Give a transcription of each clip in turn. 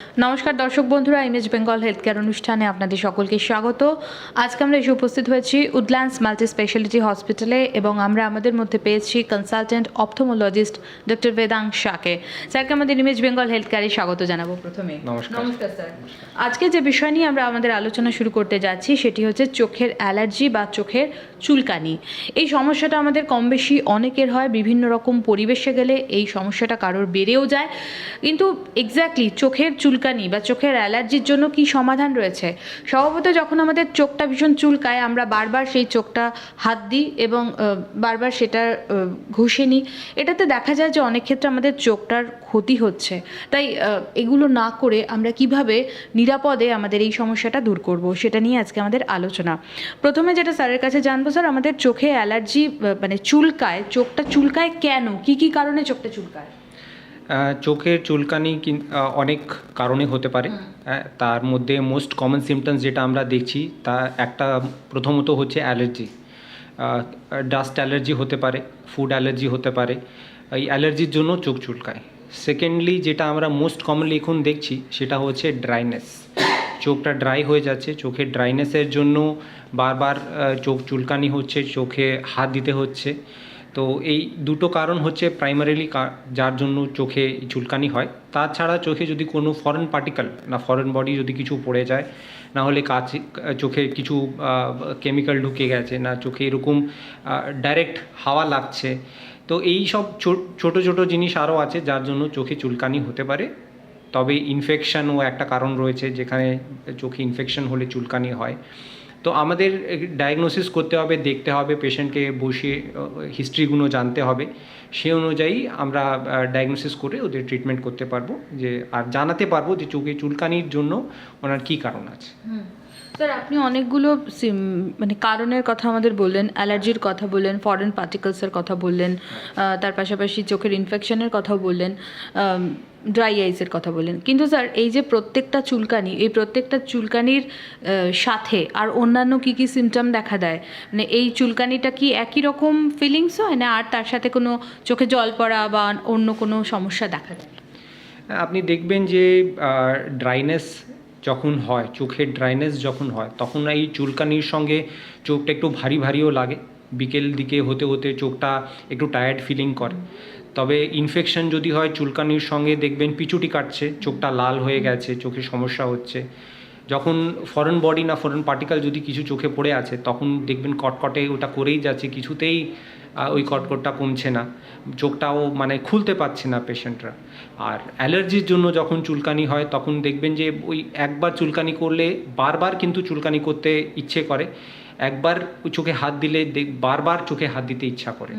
নমস্কার দর্শক বন্ধুরা ইমেজ বেঙ্গল হেলথ কেয়ার অনুষ্ঠানে আপনাদের সকলকে স্বাগত। আজকে আমরা এসে উপস্থিত হয়েছি উডল্যান্ডস মাল্টি স্পেশালিটি হসপিটালে এবং আমরা আমাদের মধ্যে পেয়েছি কনসালটেন্ট অপথোমোলজিস্ট ডক্টর বেদাং শাকে স্যারকে আমাদের ইমেজ বেঙ্গল হেলথ কেয়ারে স্বাগত জানাব প্রথমে। নমস্কার। নমস্কার স্যার। আজকে যে বিষয় নিয়ে আমরা আমাদের আলোচনা শুরু করতে যাচ্ছি সেটি হচ্ছে চোখের অ্যালার্জি বা চোখের চুলকানি। এই সমস্যাটা আমাদের কম বেশি অনেকের হয় বিভিন্ন রকম পরিবেশে গেলে এই সমস্যাটা কারোর বেড়েও যায়। কিন্তু এক্স্যাক্টলি চোখের চুলকানি বা চোখের অ্যালার্জির জন্য কি সমাধান রয়েছে? স্বভাবত যখন আমাদের চোখটা ভীষণ চুলকায়, আমরা বারবার সেই চোখটা হাত দিই এবং বারবার সেটা ঘষে নিই। এটাতে দেখা যায় যে অনেক ক্ষেত্রে আমাদের চোখটার ক্ষতি হচ্ছে। তাই এগুলো না করে আমরা কীভাবে নিরাপদে আমাদের এই সমস্যাটা দূর করব? সেটা নিয়ে আজকে আমাদের আলোচনা। প্রথমে যেটা স্যারের কাছে জানব, স্যার, আমাদের চোখে অ্যালার্জি মানে চুলকায়, চোখটা চুলকায় কেন? কি কি কারণে চোখটা চুলকায়? চোখের চুলকানি কিন- অনেক কারণে হতে পারে। তার মধ্যে মোস্ট কমন সিমটমস যেটা আমরা দেখছি তা একটা প্রথমত হচ্ছে অ্যালার্জি। ডাস্ট অ্যালার্জি হতে পারে ফুড অ্যালার্জি হতে পারে এই অ্যালার্জির জন্য চোখ চুলকায়। সেকেন্ডলি যেটা আমরা মোস্ট কমনলি এখন দেখছি সেটা হচ্ছে ড্রাইনেস চোখটা ড্রাই হয়ে যাচ্ছে চোখের ড্রাইনেসের জন্য বারবার চোখ চুলকানি হচ্ছে চোখে হাত দিতে হচ্ছে। তো এই দুটো কারণ হচ্ছে প্রাইমারিলি যার জন্য চোখে চুলকানি হয়। তাছাড়া চোখে যদি কোনো ফরেন পার্টিকেল না ফরেন বডি যদি কিছু পড়ে যায়, না হলে কাছে, চোখে কিছু কেমিক্যাল ঢুকে গেছে, না চোখে এরকম ডাইরেক্ট হাওয়া লাগছে, তো এই সব ছোট ছোট জিনিস আরও আছে যার জন্য চোখে চুলকানি হতে পারে। তবে ইনফেকশনও একটা কারণ রয়েছে যেখানে চোখে ইনফেকশন হলে চুলকানি হয়। তো আমাদের ডায়াগনোসিস করতে হবে, দেখতে হবে পেশেন্টকে বসিয়ে হিস্ট্রিগুলো জানতে হবে। সে অনুযায়ী আমরা ডায়াগনোসিস করে ওদের ট্রিটমেন্ট করতে পারব। যে, আর জানাতে পারব যে, চোখে চুলকানির জন্য ওনার কী কারণ আছে। স্যার আপনি অনেকগুলো মানে কারণের কথা আমাদের বললেন অ্যালার্জির কথা বললেন ফরেন পার্টিকলসের কথা বললেন তার পাশাপাশি চোখের ইনফেকশনের কথাও বললেন ড্রাই আইসের কথা বললেন। কিন্তু স্যার এই যে প্রত্যেকটা চুলকানি, এই প্রত্যেকটা চুলকানির সাথে আর অন্যান্য কি কি সিমটম দেখা দেয়? মানে এই চুলকানিটা কি একই রকম ফিলিংস হয় না আর তার সাথে কোনো চোখে জল পড়া বা অন্য কোনো সমস্যা দেখা যায় আপনি দেখবেন যে ড্রাইনেস যখন হয়, চোখের ড্রাইনেস যখন হয়, তখন এই চুলকানির সঙ্গে চোখটা একটু ভারী ভারীও লাগে। বিকেল দিকে হতে হতে চোখটা একটু টায়ার্ড ফিলিং করে। তবে ইনফেকশন যদি হয়, চুলকানির সঙ্গে দেখবেন পিছুটি কাটছে, চোখটা লাল হয়ে গেছে, চোখে সমস্যা হচ্ছে। যখন ফরেন বডি না ফরেন পার্টিকেল যদি কিছু চোখে পড়ে আছে, তখন দেখবেন কটকটে ওটা করেই যাচ্ছে। কিছুতেই ওই কটকটটা কমছে না। চোখটাও মানে খুলতে পারছে না পেশেন্টরা। আর অ্যালার্জির জন্য যখন চুলকানি হয় তখন দেখবেন যে ওই একবার চুলকানি করলে বারবার কিন্তু চুলকানি করতে ইচ্ছে করে। একবার চোখে হাত দিলে দেখ- বারবার চোখে হাত দিতে ইচ্ছা করে।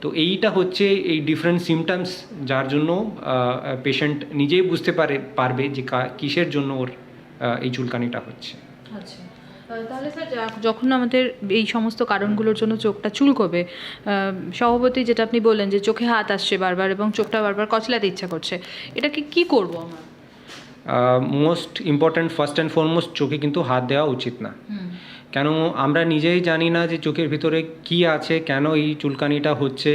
তো এইটা হচ্ছে এই ডিফারেন্ট সিমটমস যার জন্য পেশেন্ট নিজেই বুঝতে পারে পারবে যে কিসের জন্য ওর এই চুলকানিটা হচ্ছে। আচ্ছা। তাহলে স্যার যখন আমাদের এই সমস্ত কারণগুলোর জন্য চোখটা চুলকবে স্বভাবতই যেটা আপনি বললেন যে চোখে হাত আসছে বারবার এবং চোখটা বারবার কচলাতে ইচ্ছা করছে এটাকে কি করব আমার? Most important first and foremost চোখে কিন্তু হাত দেওয়া উচিত না। কেন আমরা নিজেই জানি না যে চোখের ভিতরে কি আছে কেন এই চুলকানিটা হচ্ছে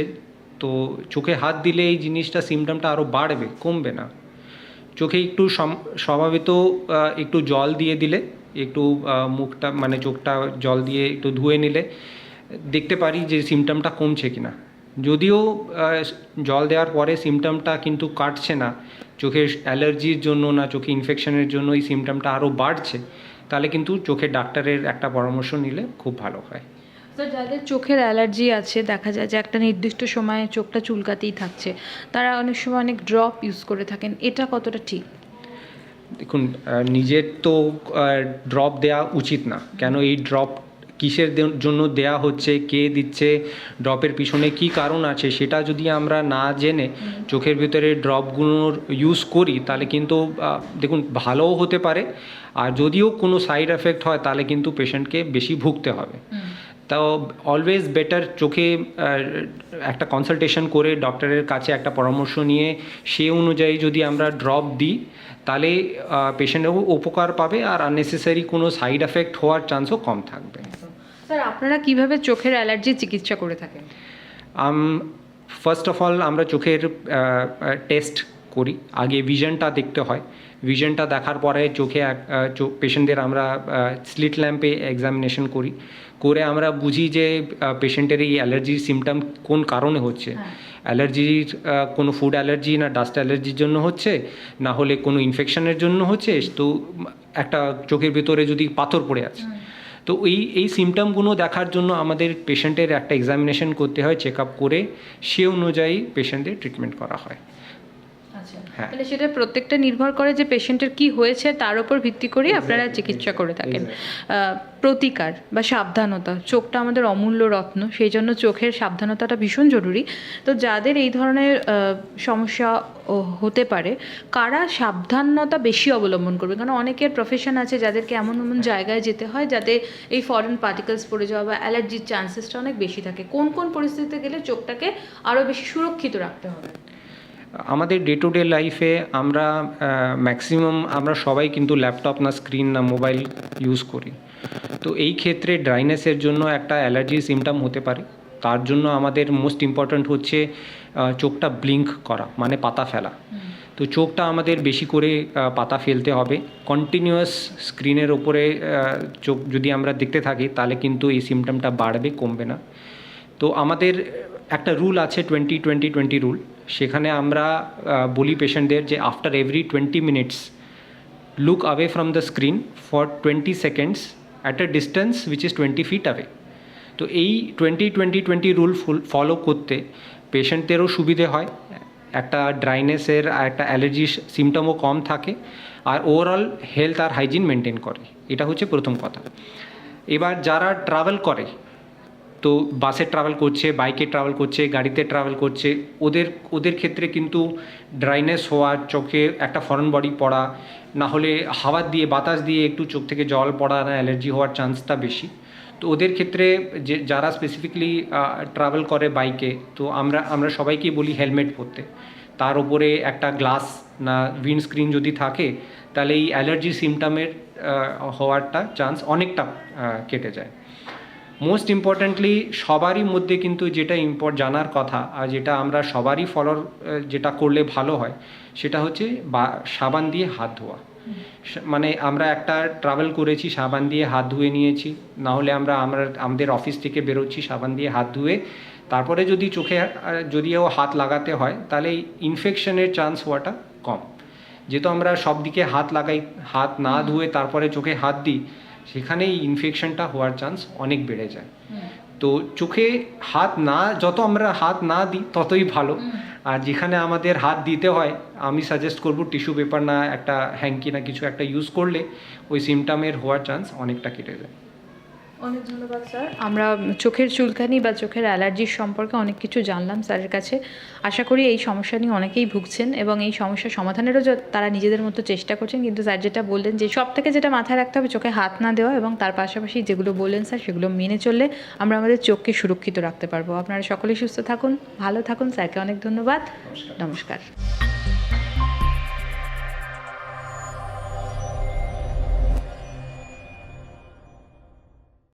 তো চোখে হাত দিলে এই জিনিসটা সিমটমটা আরও বাড়বে কমবে না। চোখে একটু স্বভাবিত একটু জল দিয়ে দিলে, একটু মুখটা মানে চোখটা জল দিয়ে একটু ধুয়ে নিলে, দেখতে পারি যে সিমটমটা কমছে কিনা। যদিও জল দেওয়ার পরে সিমটমটা কিন্তু কাটছে না, চোখের অ্যালার্জির জন্য না, চোখে ইনফেকশনের জন্য এই সিমটমটা আরও বাড়ছে, তাহলে কিন্তু চোখের ডাক্তারের একটা পরামর্শ নিলে খুব ভালো হয়। স্যার যাদের চোখের অ্যালার্জি আছে দেখা যায় যে একটা নির্দিষ্ট সময়ে চোখটা চুলকাতেই থাকছে তারা অনেক সময় অনেক ড্রপ ইউজ করে থাকেন। এটা কতটা ঠিক? দেখুন নিজের তো ড্রপ দেওয়া উচিত না। কেন এই ড্রপ কিসের জন্য দেয়া হচ্ছে কে দিচ্ছে ড্রপের পিছনে কি কারণ আছে সেটা যদি আমরা না জেনে চোখের ভিতরে ড্রপগুলোর ইউজ করি তাহলে কিন্তু দেখুন ভালোও হতে পারে। আর যদিও কোনো সাইড এফেক্ট হয় তাহলে কিন্তু পেশেন্টকে বেশি ভুগতে হবে। তো অলওয়েজ বেটার চোখে একটা কনসালটেশন করে ডক্টরের কাছে একটা পরামর্শ নিয়ে সে অনুযায়ী যদি আমরা ড্রপ দিই তাহলে পেশেন্টও উপকার পাবে আর আননেসেসারি কোনো সাইড এফেক্ট হওয়ার চান্সও কম থাকবে। স্যার আপনারা কীভাবে চোখের অ্যালার্জির চিকিৎসা করে থাকেন? ফার্স্ট অফ অল আমরা চোখের টেস্ট করি। আগে ভিশনটা দেখতে হয়। ভিশনটা দেখার পরে চোখে পেশেন্টদের আমরা স্লিট ল্যাম্পে এক্সামিনেশন করি। করে আমরা বুঝি যে পেশেন্টের এই অ্যালার্জির সিমটম কোন কারণে হচ্ছে। অ্যালার্জির কোনো ফুড অ্যালার্জি না ডাস্ট অ্যালার্জির জন্য হচ্ছে না হলে কোনো ইনফেকশনের জন্য হচ্ছে তো একটা চোখের ভেতরে যদি পাথর পড়ে আছে। তো এই এই সিমটমগুলো দেখার জন্য আমাদের পেশেন্টের একটা এক্সামিনেশন করতে হয় চেক আপ করে সে অনুযায়ী পেশেন্টের ট্রিটমেন্ট করা হ্যাঁ। তাহলে সেটা প্রত্যেকটা নির্ভর করে যে পেশেন্টের কি হয়েছে তার উপর ভিত্তি করে আপনারা চিকিৎসা করে থাকেন। প্রতিকার বা সাবধানতা চোখটা আমাদের অমূল্য রত্ন সেই জন্য চোখের সাবধানতাটা ভীষণ জরুরি। তো যাদের এই ধরনের সমস্যা হতে পারে কারা সাবধানতা বেশি অবলম্বন করবে? কারণ অনেকের প্রফেশন আছে যাদেরকে এমন এমন জায়গায় যেতে হয় যাতে এই ফরেন পার্টিকেলস পড়ে যাওয়া বা অ্যালার্জির চান্সেসটা অনেক বেশি থাকে। কোন কোন পরিস্থিতিতে গেলে চোখটাকে আরও বেশি সুরক্ষিত রাখতে হবে? আমাদের ডে টু ডে লাইফে আমরা ম্যাক্সিমাম আমরা সবাই কিন্তু ল্যাপটপ না স্ক্রিন না মোবাইল ইউজ করি। তো এই ক্ষেত্রে ড্রাইনেসের জন্য একটা অ্যালার্জি সিমটম হতে পারে। তার জন্য আমাদের মোস্ট ইম্পর্ট্যান্ট হচ্ছে চোখটা ব্লিঙ্ক করা মানে পাতা ফেলা। তো চোখটা আমাদের বেশি করে পাতা ফেলতে হবে। কন্টিনিউয়াস স্ক্রিনের ওপরে চোখ যদি আমরা দেখতে থাকি, তাহলে কিন্তু এই সিমটমটা বাড়বে, কমবে না। তো আমাদের একটা রুল আছে টোয়েন্টি টোয়েন্টি টোয়েন্টি রুল সেখানে আমরা বলি পেশেন্টদের যে after every twenty minutes look away from the screen for twenty seconds at a distance which is twenty feet away তো এই twenty twenty twenty rule follow করতে পেশেন্টদেরও সুবিধে হয়। একটা ড্রাইনেসের একটা অ্যালার্জি সিমটমও কম থাকে আর ওভারঅল হেলথ আর হাইজিন মেনটেন করে। এটা হচ্ছে প্রথম কথা। এবার যারা ট্রাভেল করে তো বাসে ট্রাভেল করছে বাইকে ট্রাভেল করছে, গাড়িতে ট্রাভেল করছে, ওদের ওদের ক্ষেত্রে কিন্তু ড্রাইনেস হওয়া, চোখে একটা ফরেন বডি পড়া না হলে হাওয়া দিয়ে, বাতাস দিয়ে একটু চোখ থেকে জল পড়া, না অ্যালার্জি হওয়ার চান্সটা বেশি। তো ওদের ক্ষেত্রে যে, যারা স্পেসিফিকলি ট্রাভেল করে বাইকে তো আমরা আমরা সবাইকেই বলি হেলমেট পরতে। তার উপরে একটা গ্লাস না উইন্ডস্ক্রিন যদি থাকে, তাহলে এই অ্যালার্জি সিমটমের হওয়ারটা চান্স অনেকটা কেটে যায়। মোস্ট ইম্পর্ট্যান্টলি সবারই মধ্যে কিন্তু যেটা ইম্পর্ট জানার কথা আর যেটা আমরা সবারই ফলোর যেটা করলে ভালো হয় সেটা হচ্ছে বা সাবান দিয়ে হাত ধোয়া। মানে আমরা একটা ট্রাভেল করেছি সাবান দিয়ে হাত ধুয়ে নিয়েছি। না হলে আমরা আমরা আমাদের অফিস থেকে বেরোচ্ছি সাবান দিয়ে হাত ধুয়ে। তারপরে যদি চোখে যদিও হাত লাগাতে হয় তাহলে ইনফেকশনের চান্স হওয়াটা কম। যেহেতু আমরা সব দিকে হাত লাগাই হাত না ধুয়ে তারপরে চোখে হাত দিই সেখানে এই ইনফেকশনটা হওয়ার চান্স অনেক বেড়ে যায়। তো চোখে হাত না যত আমরা হাত না দিই ততই ভালো। আর যেখানে আমাদের হাত দিতে হয় আমি সাজেস্ট করব টিস্যু পেপার না একটা হ্যাঙ্কি না কিছু একটা ইউজ করলে ওই সিমটামের হওয়ার চান্স অনেকটা কেটে যায়। অনেক ধন্যবাদ স্যার। আমরা চোখের চুলকানি বা চোখের অ্যালার্জির সম্পর্কে অনেক কিছু জানলাম স্যারের কাছে। আশা করি এই সমস্যা নিয়ে অনেকেই ভুগছেন এবং এই সমস্যা সমাধানেরও তারা নিজেদের মতো চেষ্টা করছেন। কিন্তু স্যার যেটা বললেন যে সব থেকে যেটা মাথায় রাখতে হবে চোখে হাত না দেওয়া এবং তার পাশাপাশি যেগুলো বললেন স্যার সেগুলো মেনে চললে আমরা আমাদের চোখকে সুরক্ষিত রাখতে পারব। আপনারা সকলেই সুস্থ থাকুন ভালো থাকুন। স্যারকে অনেক ধন্যবাদ। নমস্কার।